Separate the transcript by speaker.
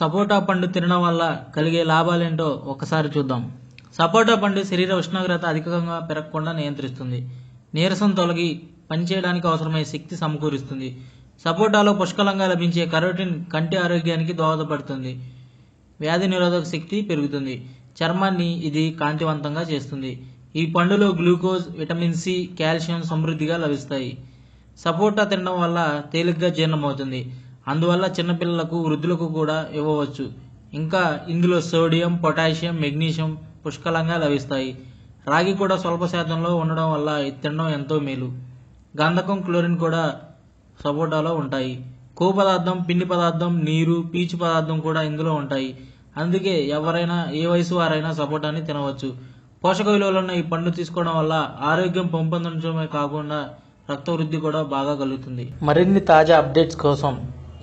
Speaker 1: సపోటా పండు తినడం వల్ల కలిగే లాభాలేంటో ఒకసారి చూద్దాం. సపోటా పండు శరీర ఉష్ణోగ్రత అధికంగా పెరగకుండా నియంత్రిస్తుంది. నీరసం తొలగి పనిచేయడానికి అవసరమైన శక్తి సమకూరుస్తుంది. సపోటాలో పుష్కలంగా లభించే కరోటిన్ కంటి ఆరోగ్యానికి దోహదపడుతుంది. వ్యాధి నిరోధక శక్తి పెరుగుతుంది. చర్మాన్ని ఇది కాంతివంతంగా చేస్తుంది. ఈ పండులో గ్లూకోజ్ విటమిన్ సి కాల్షియం సమృద్ధిగా లభిస్తాయి. సపోటా తినడం వల్ల తేలిగ్గా జీర్ణమవుతుంది. అందువల్ల చిన్నపిల్లలకు వృద్ధులకు కూడా ఇవ్వవచ్చు. ఇంకా ఇందులో సోడియం పొటాషియం మెగ్నీషియం పుష్కలంగా లభిస్తాయి. రాగి కూడా స్వల్ప శాతంలో ఉండడం వల్ల తినడం ఎంతో మేలు. గంధకం క్లోరిన్ కూడా సపోటాలో ఉంటాయి. కొవ్వు పదార్థం పిండి పదార్థం నీరు పీచు పదార్థం కూడా ఇందులో ఉంటాయి. అందుకే ఎవరైనా ఏ వయసు వారైనా సపోటాని తినవచ్చు. పోషక విలువలు ఉన్న ఈ పండు తీసుకోవడం వల్ల ఆరోగ్యం పెంపొందించడమే కాకుండా రక్త వృద్ధి కూడా బాగా కలుగుతుంది. మరిన్ని తాజా అప్డేట్స్ కోసం